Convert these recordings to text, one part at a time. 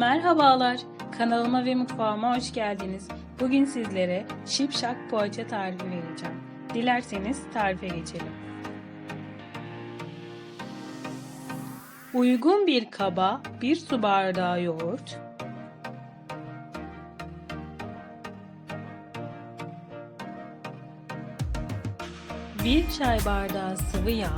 Merhabalar, kanalıma ve mutfağıma hoş geldiniz. Bugün sizlere şipşak poğaça tarifi vereceğim. Dilerseniz tarife geçelim. Uygun bir kaba 1 su bardağı yoğurt, bir çay bardağı sıvı yağ,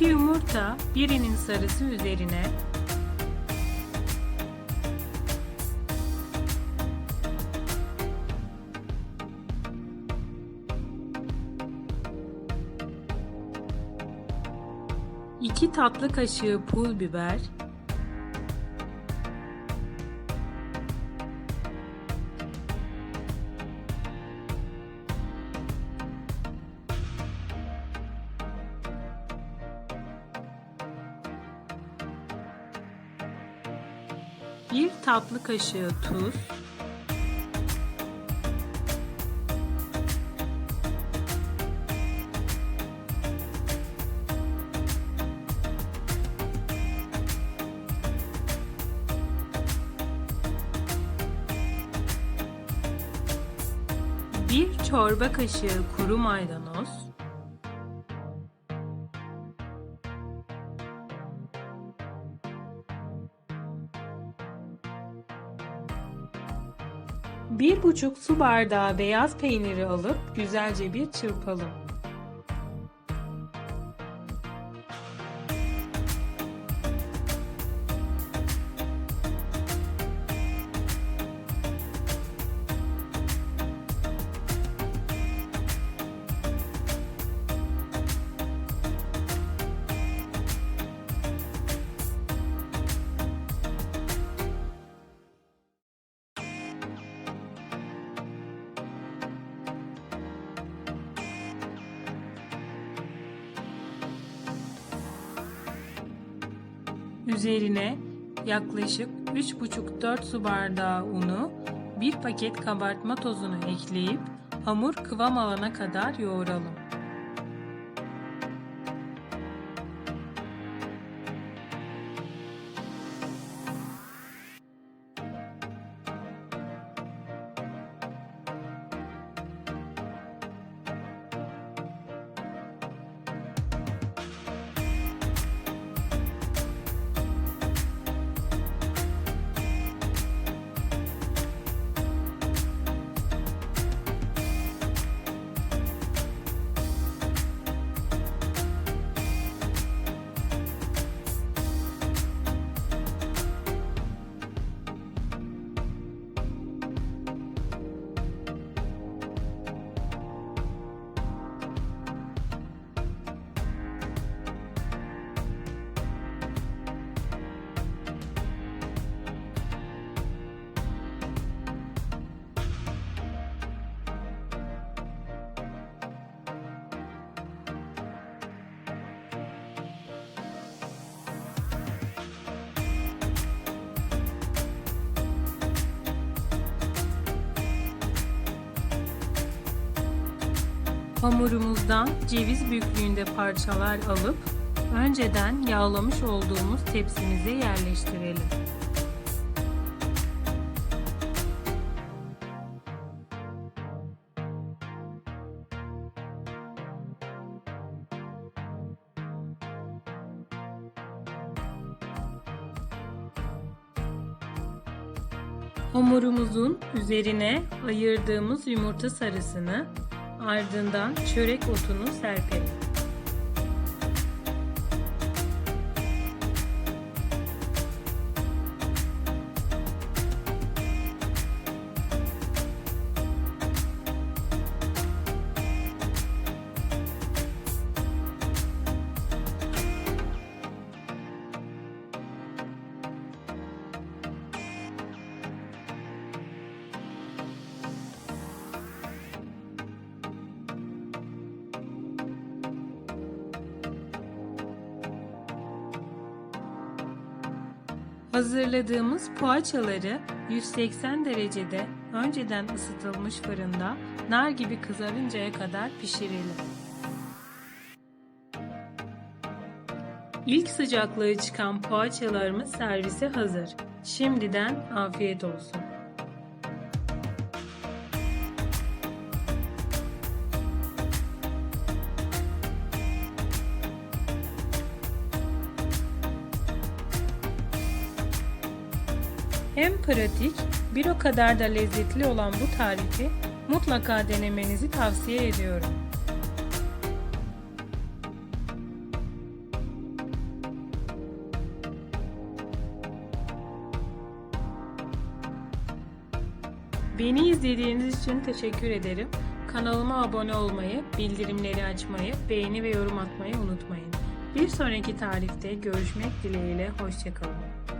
2 yumurta, birinin sarısı üzerine. İki tatlı kaşığı pul biber, bir tatlı kaşığı tuz, bir çorba kaşığı kuru maydanoz, Bir buçuk su bardağı beyaz peyniri alıp güzelce bir çırpalım. Üzerine yaklaşık 3,5-4 su bardağı unu, bir paket kabartma tozunu ekleyip hamur kıvam alana kadar yoğuralım. Hamurumuzdan ceviz büyüklüğünde parçalar alıp önceden yağlamış olduğumuz tepsimize yerleştirelim. Hamurumuzun üzerine ayırdığımız yumurta sarısını ardından çörek otunu serpelim. Hazırladığımız poğaçaları 180 derecede önceden ısıtılmış fırında nar gibi kızarıncaya kadar pişirelim. İlk sıcaklığı çıkan poğaçalarımız servise hazır. Şimdiden afiyet olsun. Hem pratik, bir o kadar da lezzetli olan bu tarifi mutlaka denemenizi tavsiye ediyorum. Beni izlediğiniz için teşekkür ederim. Kanalıma abone olmayı, bildirimleri açmayı, beğeni ve yorum atmayı unutmayın. Bir sonraki tarifte görüşmek dileğiyle, hoşçakalın.